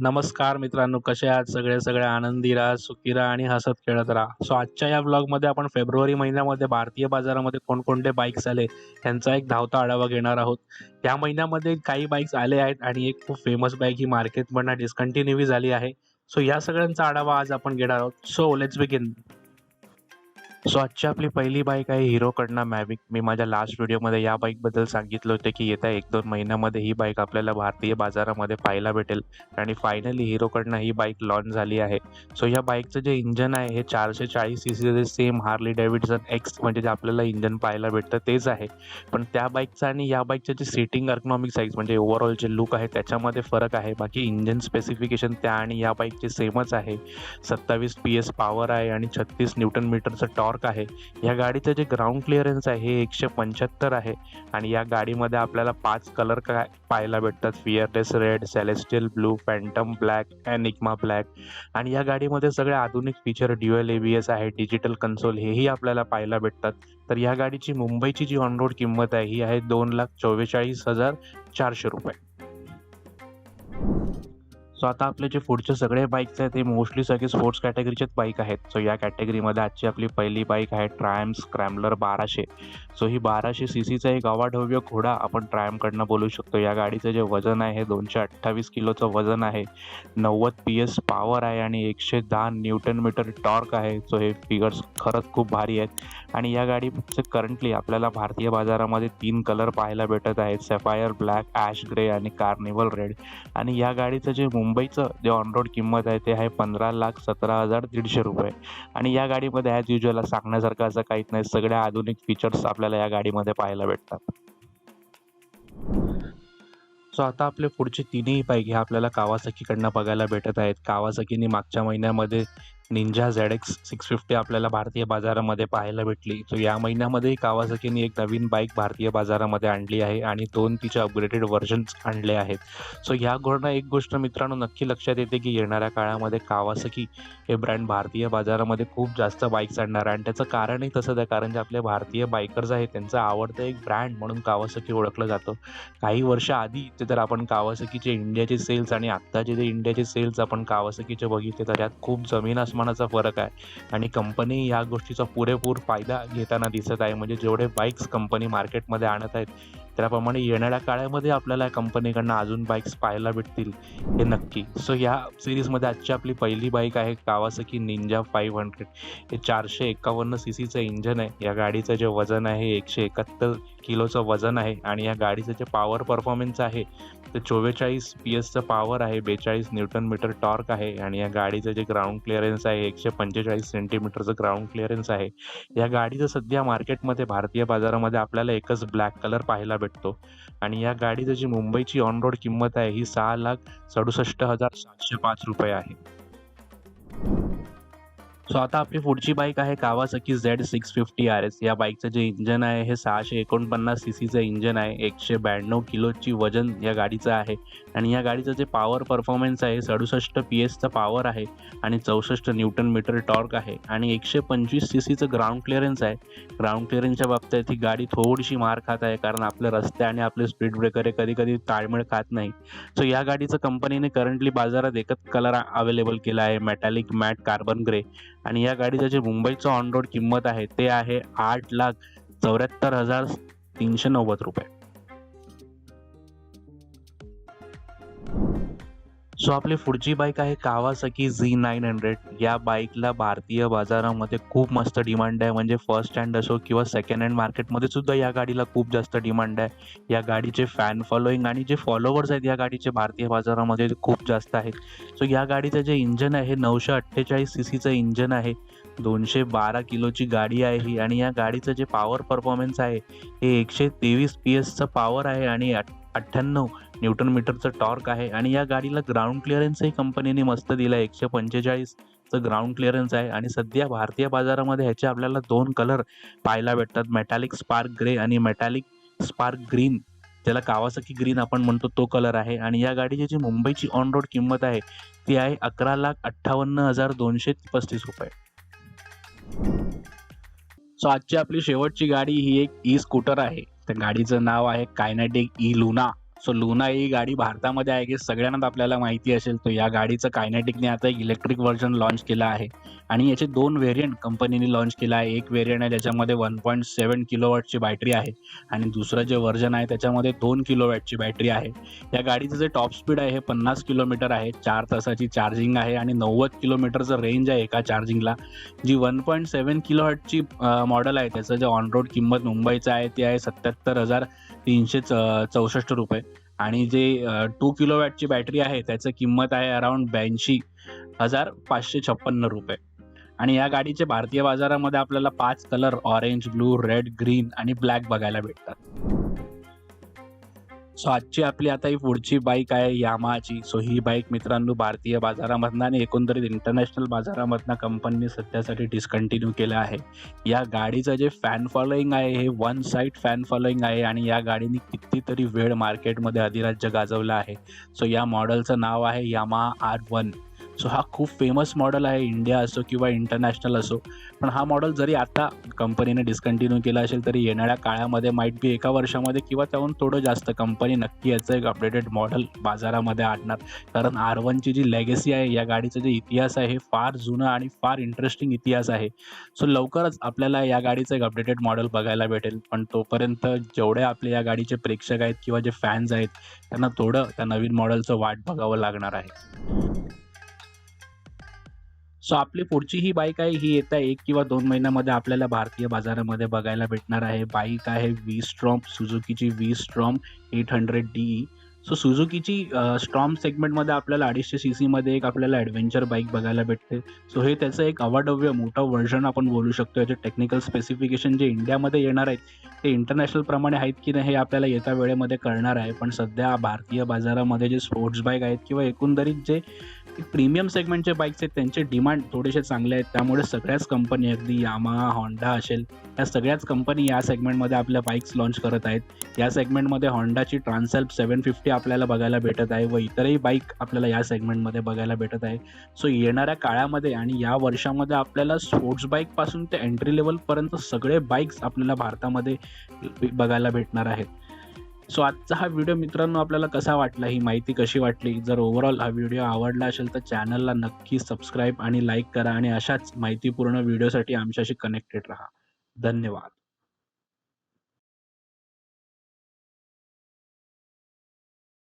नमस्कार मित्रांनो कसे आहात सगळे? सगळे आनंदी राहा सुखी राहा आणि हसत खेळत राहा. सो आजच्या या ब्लॉगमध्ये आपण फेब्रुवारी महिन्यामध्ये भारतीय बाजारामध्ये कोणकोणते बाईक्स आले यांचा एक धावता आढावा घेणार आहोत. या महिन्यामध्ये काही बाईक्स आले आहेत आणि एक खूप फेमस बाईक ही मार्केटमधनं डिस्कंटिन्यू झाली आहे. सो या सगळ्यांचा आढावा आज आपण घेणार आहोत. सो लेट्स बिगिन सो आजची आपली पहिली बाईक आहे हिरोकडनं मॅविक मी माझ्या लास्ट व्हिडिओमध्ये या बाईकबद्दल सांगितलं होतं की येत्या एक दोन महिन्यामध्ये ही बाईक आपल्याला भारतीय बाजारामध्ये पाहायला भेटेल. आणि फायनली हिरोकडनं ही बाईक लॉन्च झाली आहे. सो या बाईकचं जे इंजन आहे हे चारशे चाळीस सी सीचे सेम हार्ली डेव्हिडसन एक्स म्हणजे जे आपल्याला इंजन पाहायला भेटतं तेच आहे. पण त्या बाईकचं आणि या बाईकचं जे सिटिंग अर्कनॉमिक साईज म्हणजे ओव्हरऑल जे लुक आहे त्याच्यामध्ये फरक आहे. बाकी इंजन स्पेसिफिकेशन त्या आणि या बाईकचे सेमच आहे. सत्तावीस पी एस पॉवर आहे आणि छत्तीस न्यूटन मीटरचं टॉर्क आहे. या गाडीचं जे ग्राउंड क्लिअरन्स आहे हे एकशे पंच्याहत्तर आहे. आणि या गाडीमध्ये आपल्याला पाच कलर काय पाहायला भेटतात. Fearless red celestial blue phantom black enigma black आणि या गाडीमध्ये सगळे आधुनिक feature dual A B S आहे डिजिटल कन्सोल हेही आपल्याला पाहायला भेटतात. तर या गाडीची मुंबईची जी ऑन रोड किंमत आहे ही आहे दोन लाख चव्वेचाळीस हजार चारशे रुपये. सो आता आपले जे पुढचे सगळे बाईक्स आहेत ते मोस्टली सगळे स्पोर्ट्स कॅटेगरीचेच बाईक आहेत. सो या कॅटेगरीमध्ये आजची आपली पहिली बाईक आहे ट्रायम क्रॅम्बलर बाराशे. सो ही बाराशे सी सीचा एक अवाढव्य घोडा आपण ट्रायमकडनं बोलू शकतो. या गाडीचं जे वजन आहे हे दोनशे अठ्ठावीस किलोचं वजन आहे नव्वद पी एस पॉवर आहे आणि एकशे दहा न्यूटन मीटर टॉर्क आहे. सो हे फिगर्स खरंच खूप भारी आहेत. आणि या गाडीचे करंटली आपल्याला भारतीय बाजारामध्ये तीन कलर पाहायला भेटत आहेत. सेफायर ब्लॅक ॲश ग्रे आणि कार्निवल रेड आणि या गाडीचं जे मुंबईचं जे ऑन रोड किंमत आहे ते आहे पंधरा लाख सतरा हजार दीडशे रुपये. आणि या गाडीमध्ये ॲज युजल सांगण्यासारखं असं काहीच नाही. सगळ्या आधुनिक फीचर्स आपल्याला या गाडीमध्ये पाहायला भेटतात. सो आता आपले पुढचे तीनही बाईक हे आपल्याला कावासाकीकडनं बघायला भेटत आहेत. कावासाकीने मागच्या महिन्यामध्ये Ninja Z X six fifty आपल्याला भारतीय बाजारामध्ये पाहायला भेटली. सो या महिन्यामध्ये कावासकीने एक नवीन बाईक भारतीय बाजारामध्ये आणली आहे आणि दोन तिचे अपग्रेडेड व्हर्जन्स आणले आहेत. सो ह्या घोडनं एक गोष्ट मित्रांनो नक्की लक्षात येते की येणाऱ्या काळामध्ये कावासकी हे ब्रँड भारतीय बाजारामध्ये खूप जास्त बाईक्स आणणार आहे. आणि त्याचं कारणही तसंच आहे कारण जे आपले भारतीय बायकर्स आहेत त्यांचं आवडतं एक ब्रँड म्हणून कावासकी ओळखलं जातं. काही वर्ष आधी ते तर आपण कावासकीचे इंडियाचे सेल्स आणि आत्ताचे जे इंडियाचे सेल्स आपण कावासकीचे बघितले तर यात खूप जमीन आसमानाचा फरक आहे. आणि कंपनी या गोष्टीचा पुरेपूर फायदा घेताना दिसत आहे. म्हणजे जेवढे बाईक्स कंपनी मार्केटमध्ये आणत आहेत त्याप्रमाणे येणाऱ्या काळामध्ये आपल्याला कंपनीकडनं अजून बाईक्स पाहायला भेटतील हे नक्की. सो या सिरीजमध्ये आजची आपली पहिली बाईक आहे कावासकी निंजा फाईव्ह हंड्रेड हे चारशे एकावन्न सी सीचं इंजन आहे. या गाडीचं जे वजन आहे एकशे एकाहत्तर किलोचं वजन आहे. आणि या गाडीचं जे पॉवर परफॉर्मन्स आहे ते चोवेचाळीस पी एसचं पॉवर आहे बेचाळीस न्यूटन मीटर टॉर्क आहे आणि या गाडीचं जे ग्राउंड क्लिअरन्स आहे एकशे पंचेचाळीस सेंटीमीटरचं ग्राउंड क्लिअरन्स आहे या गाडीचं सध्या मार्केटमध्ये भारतीय बाजारामध्ये आपल्याला एकच ब्लॅक कलर पाहायला भेटतो. आणि या गाडीचं जी मुंबईची ऑन रोड किंमत आहे ही सहा लाख सदुसष्ट हजार सातशे पाच रुपये आहे. सो आता आपली पुढची बाईक आहे Kawasaki Z six fifty R S या बाईकचं जे इंजन आहे हे सहाशे एकोणपन्नास सी सीचं इंजन आहे. एकशे ब्याण्णव किलोची वजन या गाडीचं आहे. आणि या गाडीचं जे पॉवर परफॉर्मन्स आहे सदुसष्ट पी एसचं पॉवर आहे आणि चौसष्ट न्यूटन मीटर टॉर्क आहे. आणि एकशे पंचवीस सी सीचं ग्राउंड क्लिअरन्स आहे. ग्राउंड क्लिअरन्सच्या बाबतीत ही गाडी थोडीशी मार खात आहे कारण आपले रस्ते आणि आपले स्पीड ब्रेकर हे कधी कधी ताळमेळ खात नाही सो या गाडीचं कंपनीने करंटली बाजारात एकच कलर अवेलेबल केला आहे. मेटॅलिक मॅट कार्बन ग्रे आणि या गाडीचं जे मुंबईचं ऑन रोड किंमत आहे ते आहे आठ लाख चौऱ्याहत्तर हजार तीनशे नव्वद रुपये. सो आपली पुढची बाईक आहे कावासाकी झी नाईन हंड्रेड या बाईकला भारतीय बाजारामध्ये खूप मस्त डिमांड आहे. म्हणजे फर्स्ट हँड असो किंवा सेकंड हँड मार्केटमध्ये सुद्धा या गाडीला खूप जास्त डिमांड आहे. या गाडीचे फॅन फॉलोईंग आणि जे फॉलोवर्स आहेत या गाडीचे भारतीय बाजारामध्ये खूप जास्त आहेत सो या गाडीचं जे इंजन आहे नऊशे अठ्ठेचाळीस सी सीचं इंजन आहे दोनशे बारा किलोची गाडी आहे ही. आणि या गाडीचं जे पॉवर परफॉर्मन्स आहे हे एकशे तेवीस पी एसचं पॉवर आहे आणि अठ्ठ्याण्णव न्यूटन मीटरचं टॉर्क आहे आणि या गाडीला ग्राउंड क्लिअरन्सही कंपनीने मस्त दिलं आहे. एकशे पंचेचाळीसचं ग्राउंड क्लिअरन्स आहे आणि सध्या भारतीय बाजारामध्ये ह्याचे आपल्याला दोन कलर पाहायला भेटतात. मेटॅलिक स्पार्क ग्रे आणि मेटॅलिक स्पार्क ग्रीन ज्याला कावासाकी ग्रीन आपण म्हणतो तो कलर आहे. आणि या गाडीची जी मुंबईची ऑन रोड किंमत आहे ती आहे अकरा लाख अठ्ठावन्न हजार दोनशे पस्तीस रुपये. सो आजची आपली शेवटची गाडी ही एक ई स्कूटर आहे. त्या गाडीचं नाव आहे Kinetic E Luna. So Luna ही गाडी भारतामध्ये आहे की सगळ्यांनाच आपल्याला माहिती असेल. तो या गाडीचं कायनेटिकने आता एक इलेक्ट्रिक व्हर्जन लॉन्च केलं आहे आणि याचे दोन व्हेरियंट कंपनीने लॉन्च केलं आहे. एक व्हेरियंट आहे ज्याच्यामध्ये 1.7 किलोवॅटची बॅटरी आहे आणि दुसरं जे व्हर्जन आहे त्याच्यामध्ये दोन किलोवॅटची बॅटरी आहे. या गाडीचं जे टॉप स्पीड आहे हे 50 किलोमीटर आहे. चार तासाची चार्जिंग आहे आणि 90 किलोमीटरचं रेंज आहे एका चार्जिंगला. जी वन पॉईंट सेवन किलोवॅटची मॉडेल आहे त्याचं जे ऑन रोड किंमत मुंबईचं आहे ते आहे ₹77,364 आणि जे टू किलो वॅटची बॅटरी आहे त्याचं किंमत आहे अराउंड ₹82,556 आणि या गाडीचे भारतीय बाजारामध्ये आपल्याला पाच colour orange, blue, red, green आणि ब्लॅक बघायला भेटतात. सो आजची आपली आता ही पुढची बाईक आहे यामाहाची. सो ही बाईक मित्रांनो भारतीय बाजारामधनं आणि एकंदरीत इंटरनॅशनल बाजारामधनं कंपनीने सध्यासाठी डिस्कंटिन्यू केलं आहे. या गाडीचं जे फॅन फॉलोइंग आहे हे वन साईड फॅन फॉलोइंग आहे आणि या गाडीने कितीतरी वेळ मार्केटमध्ये अधिराज्य गाजवलं आहे. सो या मॉडेलचं नाव आहे यामाहा आर वन सो हा खूप फेमस मॉडेल आहे इंडिया असो किंवा इंटरनॅशनल असो. पण हा मॉडेल जरी आता कंपनीने डिस्कंटिन्यू केला असेल तरी येणाऱ्या काळामध्ये माईट बी एका वर्षामध्ये किंवा त्याहून थोडं जास्त कंपनी नक्की याचं एक अपडेटेड मॉडेल बाजारामध्ये आणणार. कारण आर वनची जी लेगेसी आहे या गाडीचा जे इतिहास आहे हे फार जुनं आणि फार इंटरेस्टिंग इतिहास आहे. सो लवकरच आपल्याला या गाडीचं एक अपडेटेड मॉडेल बघायला भेटेल. पण तोपर्यंत जेवढे आपले या गाडीचे प्रेक्षक आहेत किंवा जे फॅन्स आहेत त्यांना थोडं त्या नवीन मॉडेलचं वाट बघावं लागणार आहे. सो आपली पुढची ही बाईक आहे ही येत्या एक किंवा दोन महिन्यामध्ये आपल्याला भारतीय बाजारामध्ये बघायला भेटणार आहे. बाईक आहे V Strom सुझुकीची V Strom eight hundred D so सुझुकीची अ, स्ट्रॉम सेगमेंटमध्ये आपल्याला अडीचशे सी सीमध्ये एक आपल्याला ॲडव्हेंचर बाईक बघायला भेटते. सो हे त्याचं एक अवाढव्य मोठं व्हर्जन आपण बोलू शकतो. याचे टेक्निकल स्पेसिफिकेशन जे इंडियामध्ये येणार आहेत ते इंटरनॅशनल प्रमाणे आहेत की नाही हे आपल्याला येत्या वेळेमध्ये कळणार आहे. पण सध्या भारतीय बाजारामध्ये जे स्पोर्ट्स बाईक आहेत किंवा एकंदरीत जे प्रीमियम सेगमेंटचे बाईक्स आहेत त्यांचे डिमांड थोडेसे चांगले आहेत. त्यामुळे सगळ्याच कंपनी अगदी यामाहा, होंडा असेल या सगळ्याच कंपनी या सेगमेंटमध्ये आपल्या बाईक्स लॉन्च करत आहेत. या सेगमेंटमध्ये होंडाची फिफ्टी 750 आपल्याला बघायला भेटत आहे व इतरही बाईक आपल्याला या सेगमेंटमध्ये बघायला भेटत आहे. सो येणाऱ्या काळामध्ये आणि या वर्षामध्ये आपल्याला स्पोर्ट्स बाईकपासून ते एंट्री लेवलपर्यंत सगळे बाईक्स आपल्याला भारतामध्ये बघायला भेटणार आहेत. सो आजचा हा व्हिडिओ मित्रांनो आपल्याला कसा वाटला? ही माहिती कशी वाटली? जर ओव्हरऑल हा व्हिडिओ आवडला असेल तर चॅनलला नक्की सबस्क्राईब आणि लाईक करा आणि अशाच माहितीपूर्ण व्हिडिओसाठी आमच्याशी कनेक्टेड राहा. धन्यवाद.